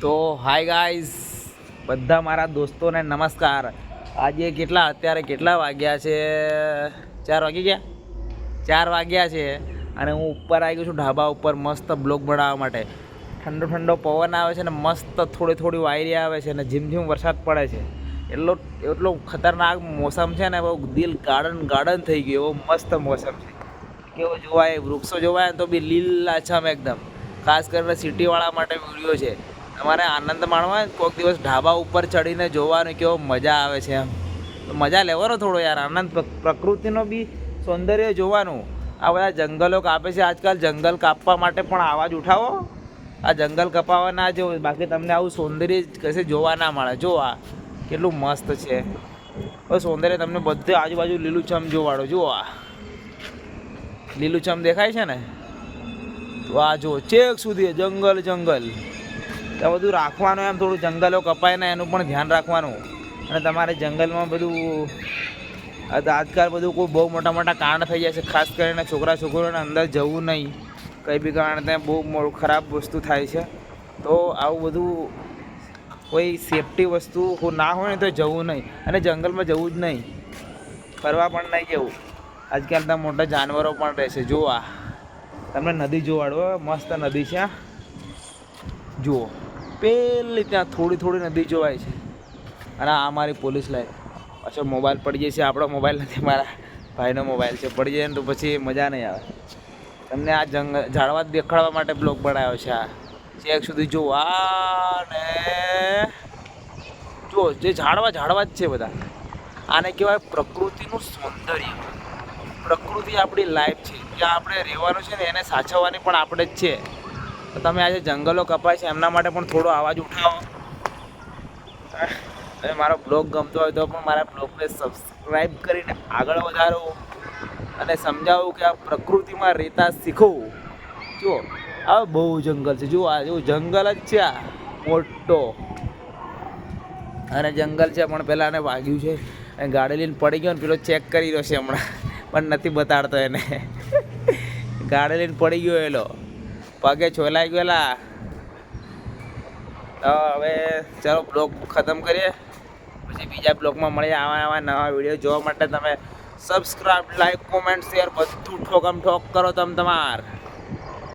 તો hi guys બધા મારા દોસ્તોને નમસ્કાર. આજે કેટલા? અત્યારે કેટલા વાગ્યા છે? ચાર વાગી ગયા? ચાર વાગ્યા છે. અને હું ઉપર આવી ગયો છું ઢાબા ઉપર મસ્ત બ્લોગ બનાવવા માટે. ઠંડો ઠંડો પવન આવે છે ને મસ્ત થોડી થોડી વાયરી આવે છે અને ઝીમ ઝીમ વરસાદ પડે છે. એટલો એટલો ખતરનાક મોસમ છે ને બહુ દિલ ગાર્ડન ગાર્ડન થઈ ગયું. એવો મસ્ત મોસમ છે. કેવો જોવાય, વૃક્ષો જોવાય તો બી લીલાછમ એકદમ. ખાસ કરીને સિટીવાળા માટે વીડિયો છે. તમારે આનંદ માણવા કોઈક દિવસ ઢાબા ઉપર ચડીને જોવાનું કેવો મજા આવે છે એમ. તો મજા લેવાનો થોડો યાર, આનંદ પ્ર- પ્રકૃતિનો બી સૌંદર્ય જોવાનું. આ બધા જંગલો કાપે છે, આજકાલ જંગલ કાપવા માટે પણ આવાજ ઉઠાવો. આ જંગલ કપાવા ના જો બાકી તમને આવું સૌંદર્ય કશે જોવા ના મળે. જો આ, કેટલું મસ્ત છે. હવે સૌંદર્ય તમને બધે આજુબાજુ લીલુંછમ જોવાડો. જુઓ આ. લીલુંછમ દેખાય છે ને? તો આ જો ચેક સુધી જંગલ જંગલ. તો બધું રાખવાનું એમ, થોડું જંગલો કપાય ને એનું પણ ધ્યાન રાખવાનું. અને તમારે જંગલમાં બધું આજકાલ બધું કોઈ બહુ મોટા મોટા કાંડ થઈ જાય છે, ખાસ કરીને છોકરા છોકરીઓને અંદર જવું નહીં. કંઈ બી કારણે બહુ ખરાબ વસ્તુ થાય છે. તો આવું બધું કોઈ સેફટી વસ્તુ ના હોય ને તો જવું નહીં. અને જંગલમાં જવું જ નહીં. ફરવા પણ નહીં જવું. આજકાલ ત્યાં મોટા જાનવરો પણ રહેશે જોવા તમને નદી જોવાડો મસ્ત નદી છે જુઓ. પેલી ત્યાં થોડી થોડી નદી જોવાય છે. અને આ મારી પોલીસ લાઈન. પાછો મોબાઈલ પડી જાય છે, આપણો મોબાઈલ નથી, મારા ભાઈનો મોબાઈલ છે. પડી જાય ને તો પછી મજા નહીં આવે. તમને આ જંગ, ઝાડવા દેખાડવા માટે બ્લોગ બનાવ્યો છે આ. ચેક સુધી જો ને જો જે ઝાડવા ઝાડવા જ છે બધા. આને કહેવાય પ્રકૃતિનું સૌંદર્ય. પ્રકૃતિ આપણી લાઈફ છે. જ્યાં આપણે રહેવાનું છે ને એને સાચવવાની પણ આપણે જ છે. તો તમે આજે જંગલો કપાય છે, એમના માટે પણ થોડો અવાજ ઉઠાવો. અને મારો બ્લોગ ગમતો હોય તો પણ મારા બ્લોગને સબસ્ક્રાઈબ કરીને આગળ વધારો અને સમજાવું કે આ પ્રકૃતિમાં રહેતા શીખો. જુઓ, આ બહુ જંગલ છે. જુઓ, આ જેવું જંગલ જ છે આ. મોટો. અને જંગલ છે, પણ પહેલાં એને વાગ્યું છે. અને ગાડી લઈને પડી ગયો ને, પેલો ચેક કરી રહ્યો છે હમણાં. પણ નથી બતાડતો એને. ગાડી લઈને પડી ગયો એલો. પગે છોલાઈ ગયેલા. તો હવે ચાલો બ્લોગ ખતમ કરીએ. પછી બીજા બ્લોગમાં મળીએ આવા આવા નવા વીડિયો જોવા માટે. તમે સબસ્ક્રાઈબ લાઈક કોમેન્ટ શેર બધું ઠોકમ ઠોક કરો તમે તમાર.